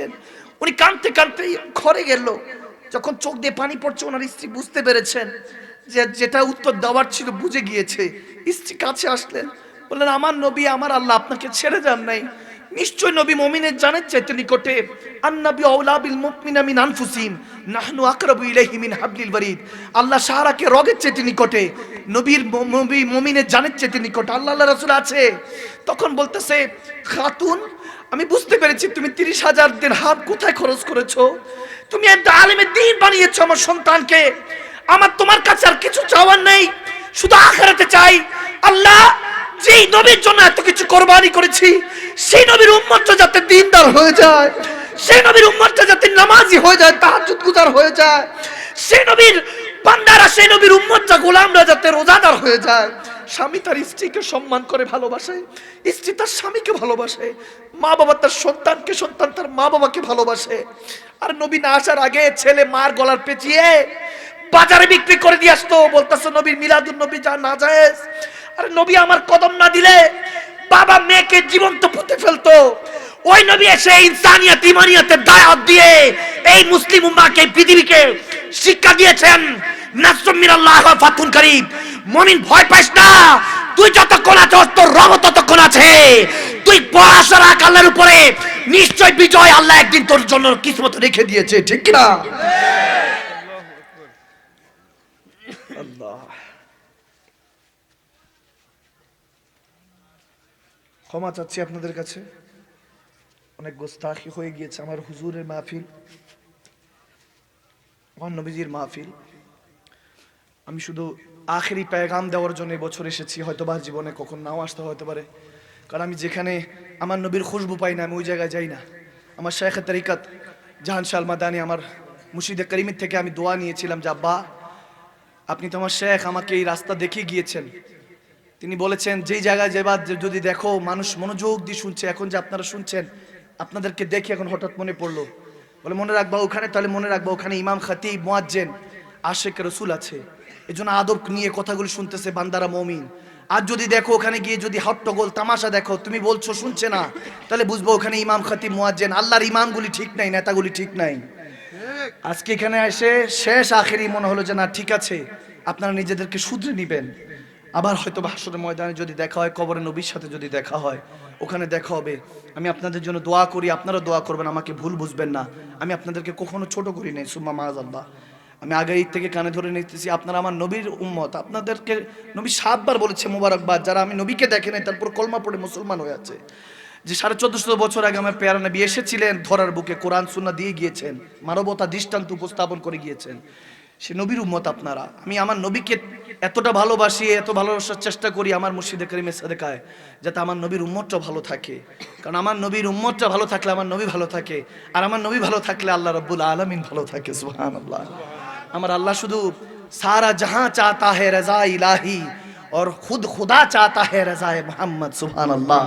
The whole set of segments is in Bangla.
গিয়েছেন উনি কাঁদতে কাঁদতে ঘরে গেল। যখন চোখ দিয়ে পানি পড়ছে, ওনার স্ত্রী বুঝতে পেরেছেন যে যেটা উত্তর দেওয়ার ছিল বুঝে গিয়েছে। স্ত্রী কাছে আসলেন, বললেন, আমার নবী, আমার আল্লাহ আপনাকে ছেড়ে যান নাই। নিশ্চয় নবী মমিনের জানের চাইতে নিকটে। আন্নাবি আউলা বিল মুমিনা মিন আনফুসিহিম। নাহনু আকরাবু ইলাইহি মিন হাবলিল বারিদ আল্লাহ সাহারাকে রগের চাইতে নিকটে, নবীর নবী মমিনের জানের চাইতে নিকটে। আল্লাহ আল্লাহ রাসূল আছে। তখন বলতেছে, খাতুন আমি বুঝতে পেরেছি তুমি তিরিশ হাজার দিন হাত কোথায় খরচ করেছ। তুমি একটা আলেমের দিন বানিয়েছো আমার সন্তানকে। আমার তোমার কাছে আর কিছু চাওয়ার নেই। শুধু আখেরাতে চাই। আল্লাহ, যেই নবীর জন্য এত কিছু কোরবানি করেছি, সেই নবীর উম্মতটা যাতে দিনদার হয়ে যায়, সেই নবীর উম্মতটা যাতে নামাজি হয়ে যায়, তাহাজ্জুদ গুজার হয়ে যায়, সেই নবীর বান্দারা, সেই নবীর উম্মতটা গোলামরা যাতে রোজাদার হয়ে যায়। স্বামী তার স্ত্রীকে সম্মান করে ভালোবাসে, স্ত্রী তার স্বামীকে ভালোবাসে মা বাবা তার সন্তানকে, সন্তান তার মা বাবাকে ভালোবাসে। আর নবী না আসার আগে ছেলে মার গলার পেঁচিয়ে বাজারে বিক্রি করে দিয়ে আসতো, বলতেছে নবীর মিলাদুন নবী যা না যায় আর নবী আমার কদম না দিলে বাবা মেয়েকে জীবন্ত পুঁতে ফেলতো। ওই নবী এসে ইনসানিয়াত ইমানিয়াতের দায়াত দিয়ে এই মুসলিম উম্মাহকে, পৃথিবীকে শিক্ষা দিয়েছেন, নাসরুম মিনাল্লাহ ওয়া ফাতুন করিম। মুমিন ভয় পাইস না। তুই যতক্ষণ আছিস, তোর রব ততক্ষণ আছে। তুই পড়াশোনা রাখ উপরে নিশ্চয় বিজয় আল্লাহ একদিন তোর জন্য কিসমত রেখে দিয়েছে, ঠিক না ক্ষমা চাচ্ছি আপনাদের কাছে। অনেক গোস্তাখি হয়ে গিয়েছে আমার হুজুরের মাহফিল, আমার মাহফিল। আমি শুধু আখেরি পেগাম দেওয়ার জন্য এবছর এসেছি হয়তো বা জীবনে কখন নাও আসতে হতে পারে। কারণ আমি যেখানে আমার নবীর খুশবু পাই না, আমি ওই জায়গায় যাই না। আমার শেখের তরিকাত জাহান শাল মাদানি আমার মুর্শিদে করিমের থেকে আমি দোয়া নিয়েছিলাম যে, আব্বা, আপনি তো আমার শেখ, আমাকে এই রাস্তা দেখিয়ে গিয়েছেন। তিনি বলেছেন, যেই জায়গায় যে- যদি দেখো মানুষ মনোযোগ দিয়ে শুনছে, এখন যে আপনারা শুনছেন, আপনাদেরকে দেখে এখন হঠাৎ মনে পড়ল। বলে, মনে রাখবা ওখানে, তাহলে মনে রাখবা ওখানে ইমাম খাতি মোয়াজ্জেন আশেক রসুল আছে। এই জন্য আদব নিয়ে কথাগুলো শুনতেছে বান্দারা মমিন। আর যদি দেখো ওখানে গিয়ে যদি হট্টগোল তামাশা দেখো, তুমি বলছো শুনছে না, তাহলে বুঝব ওখানে ইমাম খাতি মোয়াজ্জেন, আল্লাহর ইমামগুলি ঠিক নাই, নেতাগুলি ঠিক নাই। আজকে এখানে এসে শেষ আখেরি মনে হলো যে না, ঠিক আছে, আপনারা নিজেদেরকে শুধরে নিবেন। আবার হয়তো ভাষণের ময়দানে যদি দেখা হয় কবরে নবীর সাথে যদি দেখা হয়, ওখানে দেখা হবে। আমি আপনাদের জন্য দোয়া করি, আপনারা দোয়া করবেন, আমাকে ভুল বুঝবেন না। আমি আপনাদেরকে কখনো ছোট করি নাই, সুম্মা মাজ আল্লাহ আমি আগে ঈদ থেকে কানে ধরে নিতেছি, আপনারা আমার নবীর উম্মত। আপনাদেরকে নবী সাতবার বলেছে মোবারকবাদ, যারা আমি নবীকে দেখে নাই, তারপর কলমা পড়ে মুসলমান হয়ে আছে। যে সাড়ে চোদ্দশো বছর আগে আমার পেয়ারা নবী এসেছিলেন, ধরার বুকে কোরআন সুন্না দিয়ে গিয়েছেন, মানবতা দৃষ্টান্ত উপস্থাপন করে গিয়েছেন। সে নবীর উম্মত আপনারা। আমি আমার নবীকে এতটা ভালোবাসি, এত ভালোবাসার চেষ্টা করি আমার মুর্শিদে করিমের সাদেকায়, যাতে আমার নবীর উম্মতটা ভালো থাকে। কারণ আমার নবীর উম্মতটা ভালো থাকলে আমার নবী ভালো থাকে, আর আমার নবী ভালো থাকলে আল্লাহ রব্বুল আলমিন ভালো থাকে সুহান আল্লাহ আমার আল্লাহ শুধু সারা জাহা চাতা হে রেজা ইলাহি আর খুদ খুদা চাতা হে রেজায় মোহাম্মদ সুহান আল্লাহ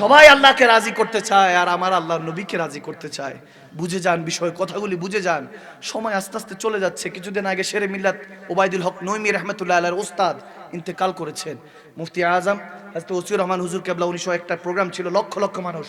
সবাই আল্লাহকে রাজি করতে চায় আর আমার আল্লাহ নবীকে রাজি করতে চায়। বুঝে যান বিষয়, কথাগুলি বুঝে যান। সময় আস্তে আস্তে চলে যাচ্ছে। কিছুদিন আগে শেরে মিল্লাত ওবায়দুল হক নৈমি রহমতুল্লাহ আল্লাহর ওস্তাদ ইন্তেকাল করেছেন। মুফতি আজম হাজতে ওসিউর রহমান হুজুর কেবলা উনিশশো একটা প্রোগ্রাম ছিল, লক্ষ লক্ষ মানুষ।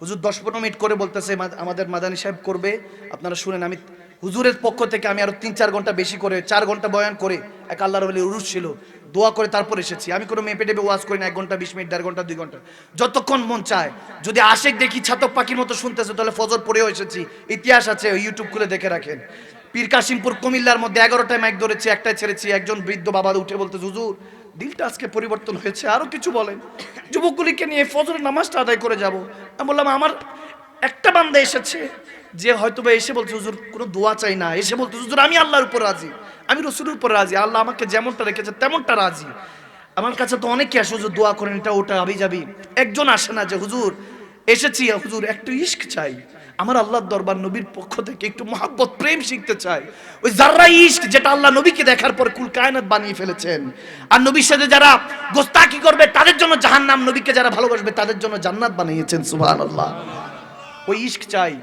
হুজুর দশ পনেরো মিনিট করে বলতেছে আমাদের মাদানী সাহেব করবে। আপনারা শুনেন, আমি হুজুরের পক্ষ থেকে আমি আরও তিন, চার ঘণ্টা বেশি করে, চার ঘণ্টা বয়ান করে এক আল্লাহর বলে উরুস ছিল। দোয়া করে তারপর এসেছি। আমি কোনো মেপে টেপে ওয়াজ করি না, এক ঘণ্টা, বিশ মিনিট, দেড় ঘণ্টা, দুই ঘণ্টা। যতক্ষণ মন চায়। যদি আশেক দেখি ছাতক পাখির মতো শুনতেছে, তাহলে ফজর পড়েও এসেছি। ইতিহাস আছে ইউটিউব খুলে দেখে রাখেন। পীর কাশিমপুর কুমিল্লার মধ্যে এগারোটায় মাইক ধরেছি একটাই ছেড়েছি, একজন বৃদ্ধ বাবা উঠে বলতে, হুজুর, দিলটা আজকে পরিবর্তন হয়েছে, আরও কিছু বলেন। যুবকগুলিকে নিয়ে ফজরের নামাজটা আদায় করে যাব। আমি বললাম, আমার একটা বান্দা এসেছে যে হয়তো বা এসে বলছে, হুজুর, কোনো দোয়া চাই না। এসে বলতে হুজুর, আমি আল্লাহর উপর রাজি। আমি রসুলের উপর রাজি। আল্লাহ আমাকে যেমনটা রেখেছে, তেমনটা রাজি। আমার কাছে তো অনেকে আসে, হুজুর, দোয়া করেন, এটা ওটা আবি যাবি। একজন আসে না যে, হুজুর, এসেছি, হুজুর, একটু ইস্ক চাই। আমার আল্লাহর দরবার নবীর পক্ষ থেকে একটু মহাব্বত, প্রেম শিখতে চাই। ওই জাররা ইস্ক যেটা আল্লাহ নবীকে দেখার পর কুল কায়নাত বানিয়ে ফেলেছেন। আর নবীর সাথে যারা গোস্তাকি করবে, তাদের জন্য জাহান্নাম নবীকে যারা ভালোবাসবে, তাদের জন্য জান্নাত বানিয়েছেন, সুবহানাল্লাহ। ওই ইস্ক চাই।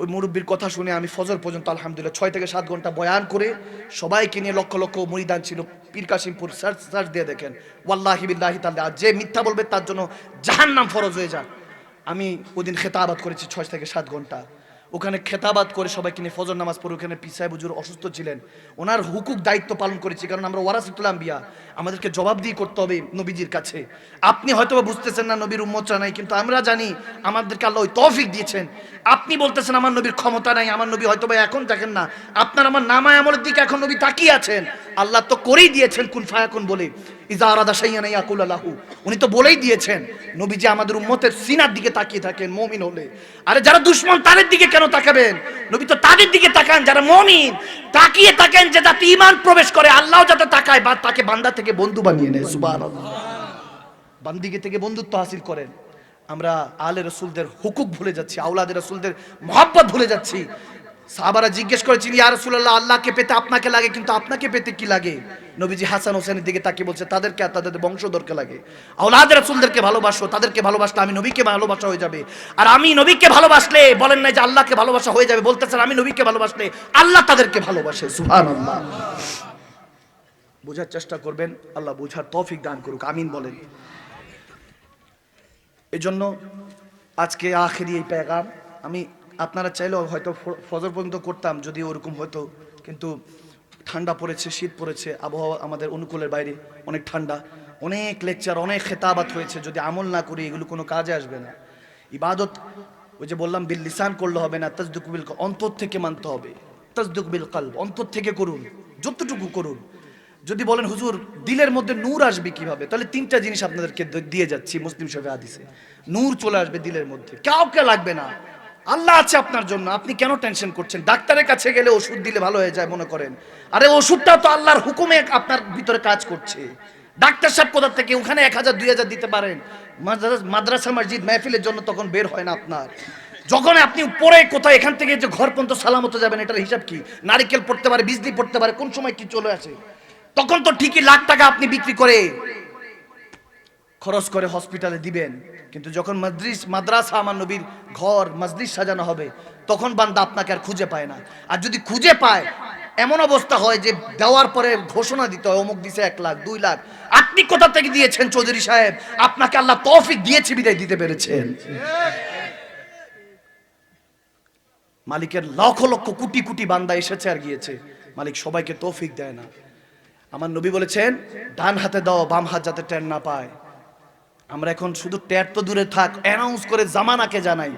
ওই মুরব্বীর কথা শুনে আমি ফজর পর্যন্ত আলহামদুলিল্লাহ ছয় থেকে সাত ঘণ্টা বয়ান করে সবাইকে নিয়ে লক্ষ লক্ষ মরিদান ছিল। পীর কাশিমপুর সার্চ সার্চ দিয়ে দেখেন। ওয়াল্লাহি বিল্লাহি তাল্লা আর যে মিথ্যা বলবে তার জন্য জাহান্নাম ফরজ হয়ে যান আমি ওদিন খেতাবাদ করেছি ছয় থেকে সাত ঘণ্টা। ওখানে খেতাবাদ করে সবাইকে নিয়ে ফজর নামাজ পড়ে, ওখানে পিসায় বুজুর অসুস্থ ছিলেন। ওনার হুকুক দায়িত্ব পালন করেছি, কারণ আমরা ওয়ারাসিতুল আম্বিয়া। আমাদেরকে জবাব দিয়ে করতে হবে নবীজির কাছে। আপনি হয়তো বুঝতেছেন না নবীর উম্মতরা নাই, কিন্তু আমরা জানি আমাদেরকে আল্লাহ ওই তৌফিক দিয়েছেন। আপনি বলতেছেন, আমার নবীর ক্ষমতা নাই, আমার নবী হয়তো বা এখন দেখেন না। আপনার আমার নামায় আমলের দিকে এখন নবী তাকিয়ে আছেন। আল্লাহ তো করেই দিয়েছেন কুন ফায়াকুন বলে। ইয়াকুল আল্লাহু উনি তো বলেই দিয়েছেন, নবীজি আমাদের উম্মতের সিনার দিকে তাকিয়ে থাকেন, মমিন হলে। আরে যারা দুশ্মন, তাদের দিকে কেন তাকাবেন? নবী তো তাদের দিকে তাকান, যারা মমিন, তাকিয়ে থাকেন যে ঈমান প্রবেশ করে, আল্লাহ যাতে তাকায়, বা তাকে বান্দা থেকে বন্ধু বানিয়ে নেয়, সুবহানাল্লাহ। বান্দিকে থেকে বন্ধুত্ব হাসিল করেন। আমরা আলে রসুলদের হুকুক ভুলে যাচ্ছি আউলাদের রসুলদের মহাব্বত ভুলে যাচ্ছি। সাহাবারা জিজ্ঞেস করেছিল, ইয়া রাসূলুল্লাহ, আল্লাহকে পেতে আপনাকে লাগে, কিন্তু আপনাকে পেতে কি লাগে? নবীজি হাসান হোসেনের দিকে তাকিয়ে বলছে, তাদেরকে আর তাদের বংশধরকে লাগে। আউলাদের রসুলদেরকে ভালোবাসো, তাদেরকে ভালোবাসলে আমি নবীকে ভালোবাসা হয়ে যাবে। আর আমি নবীকে ভালোবাসলে বলেন না যে আল্লাহকে ভালোবাসা হয়ে যাবে, বলতেছেন আমি নবীকে ভালোবাসলে আল্লাহ তাদেরকে ভালোবাসে, সুবহানাল্লাহ। বোঝার চেষ্টা করবেন, আল্লাহ বোঝার তৌফিক দান করুক, আমিন বলেন। এজন্য আজকে আখেরি এই প্যাগাম, আমি আপনারা চাইলেও হয়তো ফজর পর্যন্ত করতাম যদি ওরকম হতো। কিন্তু ঠান্ডা পড়েছে, শীত পড়েছে, আবহাওয়া আমাদের অনুকূলের বাইরে অনেক ঠান্ডা। অনেক লেকচার অনেক খেতাবাত হয়েছে, যদি আমল না করি এগুলো কোনো কাজে আসবে না। ইবাদত, ওই যে বললাম, বিল লিসান করলে হবে না, তাজদুক বিল অন্তর থেকে মানতে হবে। তাজদুক বিল কালব, অন্তর থেকে করুন, যতটুকু করুন। যদি বলেন, হুজুর, দিলের মধ্যে নূর আসবে কীভাবে? তাহলে তিনটা জিনিস আপনাদেরকে দিয়ে যাচ্ছি মুসলিম শফে হাদিসে। নূর চলে আসবে দিলের মধ্যে। কাউকে লাগবে না। আল্লাহ আছে আপনার জন্য। আপনি কেন টেনশন করছেন? ডাক্তারের কাছে গেলে ওষুধ দিলে ভালো হয়ে যায়, মনে করেন। আরে, ওষুধটা তো আল্লাহর হুকুমে আপনার ভিতরে কাজ করছে। ডাক্তার সাহেব কোথা থেকে? ওখানে এক হাজার, দুই হাজার দিতে পারেন। মাদ্রাস- মাদ্রাসা মসজিদ মেহফিলের জন্য তখন বের হয় না আপনার। যখন আপনি পরে কোথায় এখান থেকে যে ঘর পর্যন্ত সালামত যাবেন, এটার হিসাব কি? নারিকেল পড়তে পারে, বিজলি পড়তে পারে, কোন সময় কি চলে আসে? তখন তো ঠিকই লাখ টাকা আপনি বিক্রি করে খরচ করে হসপিটালে দিবেন। কিন্তু যখন মাদ্রিস মাদ্রাসা আমার নবীর ঘর মসজিদ সাজানো হবে, তখন বান্দা আপনাকে আর খুঁজে পায় না। আর যদি খুঁজে পায়, এমন অবস্থা হয় যে দেওয়ার পরে ঘোষণা দিতে হয়, অমুক দিছে এক লাখ, দুই লাখ। আপনি কোথা থেকে দিয়েছেন চৌধুরী সাহেব? আপনাকে আল্লাহ তৌফিক দিয়েছে, বিদায় দিতে পেরেছেন। মালিকের লক্ষ লক্ষ কোটি কোটি বান্দা এসেছে আর গিয়েছে। মালিক সবাইকে তৌফিক দেয় না। আমার নবী বলেছেন, ডান হাতে দাও, বাম হাত যাতে টের না পায়। আমরা এখন শুধু ট্যাট তো দূরে থাক অ্যানাউন্স করে জামানাকে জানাই।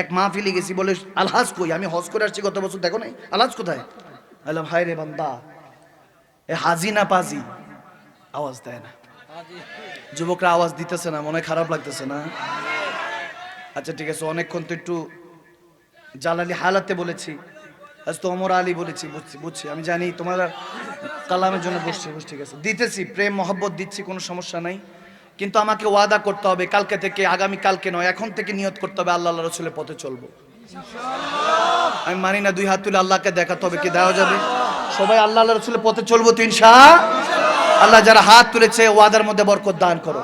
এক মাহফিলে গেছি, বলে, আলহাজ কই? আমি হজ করে আসছি, গত বছর দেখো নাই? আলহাজ কোথায়? আলাম হায় রে বান্দা, এ হাজি না পাজি? আওয়াজ দেয় না। যুবকরা আওয়াজ দিতেছে না, মনে খারাপ লাগতেছে না? আচ্ছা ঠিক আছে, অনেকক্ষণ তো একটু জালালি হালাতে বলেছি। আজ তো অমর আলী বলেছি, বুঝছি বুঝছি, আমি জানি তোমার কালামের জন্য বসছি, বুঝছি, ঠিক আছে। দিতেছি, প্রেম, মহব্বত দিচ্ছি, কোনো সমস্যা নাই। কিন্তু আমাকে ওয়াদা করতে হবে, কালকে থেকে, আগামী কালকে নয়, এখন থেকে নিয়ত করতে হবে আল্লাহ রসুলের পথে চলবো। আমি মানি না, দুই হাত তুলে আল্লাহকে দেখাতে হবে, কি দেওয়া যাবে? সবাই আল্লাহ রসুলের পথে চলবো তিন শাহ আল্লাহ যারা হাত তুলেছে, ওয়াদার মধ্যে বরকত দান করো।